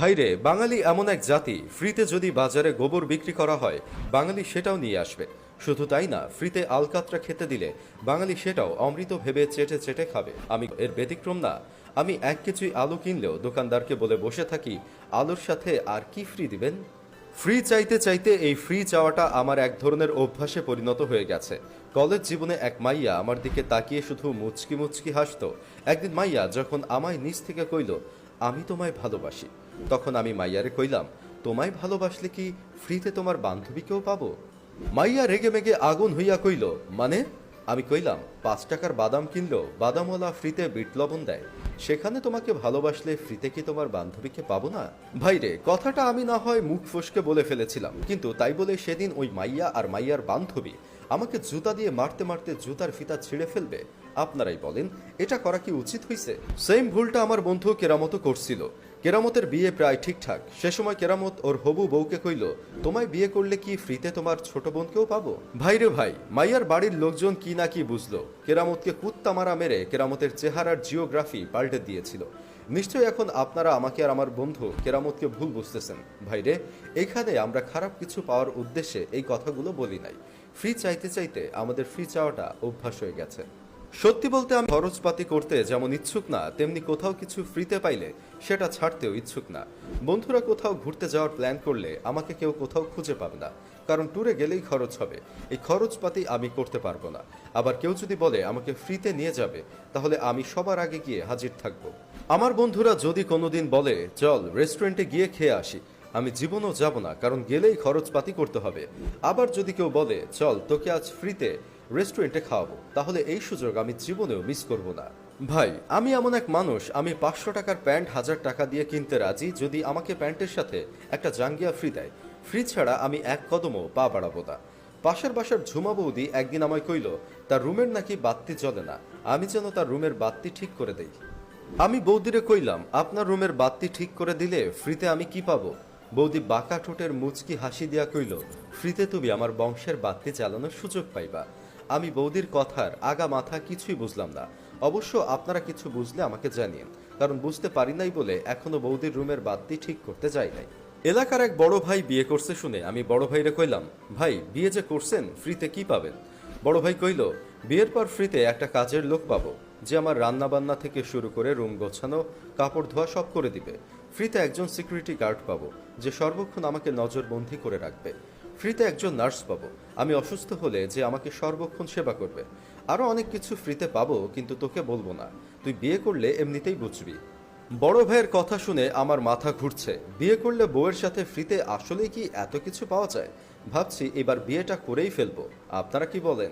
ভাইরে বাঙালি এমন এক জাতি, ফ্রিতে যদি বাজারে গোবর বিক্রি করা হয়, বাঙালি সেটাও নিয়ে আসবে। শুধু তাই না, ফ্রিতে আলকাতরা খেতে দিলে, বাঙালি সেটাও অমৃত ভেবে চেটে চেটে খাবে। আমি এর ব্যতিক্রম না। আমি এক কিছুই আলু কিনলেও দোকানদারকে বলে বসে থাকি, আলুর সাথে আর কি ফ্রি দিবেন? ফ্রি চাইতে চাইতে এই ফ্রি চাওয়াটা আমার এক ধরনের অভ্যাসে পরিণত হয়ে গেছে। কলেজ জীবনে এক মাইয়া আমার দিকে তাকিয়ে শুধু মুচকি মুচকি হাসতো। একদিন মাইয়া যখন আমায় নিচ থেকে কইল আমি তোমায় ভালোবাসি। তখন আমি মাইয়ারে কইলাম, তোমায় ভালোবাসলে কি ফ্রিতে তোমার বান্ধবীকেও পাবো? মাইয়া রেগে মেগে আগুন হইয়া কইল মানে? আমি কইলাম পাঁচ টাকার বাদাম কিনলো বাদামওয়ালা ফ্রিতে বিট লবণ দেয়। সেখানে তোমাকে ভালোবাসলে ফ্রিতে কি তোমার বান্ধবীকে পাবো না? ভাইরে কথাটা আমি না হয় মুখ ফসকে বলে ফেলেছিলাম। কিন্তু তাই বলে সেদিন ওই মাইয়া আর মাইয়ার বান্ধবী আমাকে জুতা দিয়ে মারতে মারতে জুতার ফিতা ছিঁড়ে ফেলবে। আপনারাই বলেন, এটা করা কি উচিত হইছে? সেম ভুলটা আমার বন্ধু কেরামতো করছিল। কেরামতের বিয়ে প্রায় ঠিকঠাক। সে সময় কেরামত ওর হবু বউকে কইল, তোমায় বিয়ে করলে কি ফ্রিতে তোমার ছোট বোনকেও পাবো? ভাইরে ভাই, মাইয়ার বাড়ির লোকজন কি না কি বুঝলো। কেরামতকে কুত্তা মারা মেরে কেরামতের চেহারার জিওগ্রাফি পাল্টে দিয়েছিল। নিশ্চয়ই এখন আপনারা আমাকে আর আমার বন্ধু কেরামতকে ভুল বুঝতেছেন। ভাইরে, এখানে আমরা খারাপ কিছু পাওয়ার উদ্দেশ্যে এই কথাগুলো বলি নাই। ফ্রি চাইতে চাইতে আমাদের ফ্রি চাওয়াটা অভ্যাস হয়ে গেছে। সত্যি বলতে আমি খরচপাতি করতে যেমন ইচ্ছুক না, তেমনি কোথাও কিছু ফ্রিতে পাইলে সেটা ছাড়তেও ইচ্ছুক না। বন্ধুরা কোথাও ঘুরতে যাওয়ার প্ল্যান করলে আমাকে কেউ কোথাও খুঁজে পাবে না, কারণ ট্যুরে গেলেই খরচ হবে। এই খরচপাতি আমি করতে পারব না। আবার কেউ যদি বলে আমাকে ফ্রিতে নিয়ে যাবে, তাহলে আমি সবার আগে গিয়ে হাজির থাকব। আমার বন্ধুরা যদি কোনোদিন বলে, চল রেস্টুরেন্টে গিয়ে খেয়ে আসি, আমি জীবনও যাব না, কারণ গেলেই খরচপাতি করতে হবে। আবার যদি কেউ বলে, চল তোকে আজ ফ্রিতে রেস্টুরেন্টে খাওয়াবো। তাহলে এই সুযোগ আমি জীবনেও মিস করব না। ভাই, আমি এমন এক মানুষ, আমি পাঁচশো টাকার প্যান্ট হাজার টাকা দিয়ে কিনতে রাজি যদি আমাকে প্যান্টের সাথে একটা জাঙ্গিয়া ফ্রি দেয়। ফ্রি ছাড়া আমি এক কদমও পা বাড়াবো না। পাশের বাসার ঝুমা বৌদি একদিন আমায় কইল, তার রুমের নাকি বাত্তি জ্বলে না। আমি যেন তার রুমের বাত্তি ঠিক করে দেই। আমি বৌদিরে কইলাম, আপনার রুমের বাত্তি ঠিক করে দিলে ফ্রিতে আমি কি পাবো? বৌদি বাঁকা ঠোঁটের মুচকি হাসি দিয়া কইল ফ্রিতে তুমি আমার বংশের বাত্তি চালানোর সুযোগ পাইবা। আমি বৌদির কথার আগা মাথা কিছুই বুঝলাম না। অবশ্য আপনারা কিছু বুঝলে আমাকে জানিয়েন, কারণ বুঝতে পারি নাই বলে এখনও বৌদির রুমের বাত্তি ঠিক করতে যাই নাই। এলাকার এক বড় ভাই বিয়ে করছে শুনে আমি বড় ভাইরে কইলাম, ভাই, বিয়ে যে করছেন, ফ্রিতে কি পাবেন? বড় ভাই কইল, বিয়ের পর ফ্রিতে একটা কাজের লোক পাবো, যে আমার রান্না বান্না থেকে শুরু করে রুম গোছানো, কাপড় ধোয়া সব করে দিবে। ফ্রিতে একজন সিকিউরিটি গার্ড পাবো, যে সর্বক্ষণ আমাকে নজরবন্দি করে রাখবে। ফ্রিতে একজন নার্স পাবো। আমি অসুস্থ হলে যে আমাকে সর্বক্ষণ সেবা করবে। আরও অনেক কিছু ফ্রিতে পাবো, কিন্তু তোকে বলব না। তুই বিয়ে করলে এমনিতেই বুঝবি। বড় ভাইয়ের কথা শুনে আমার মাথা ঘুরছে। বিয়ে করলে বউয়ের সাথে ফ্রিতে আসলেই কি এত কিছু পাওয়া যায়? ভাবছি এবার বিয়েটা করেই ফেলব। আপনারা কি বলেন?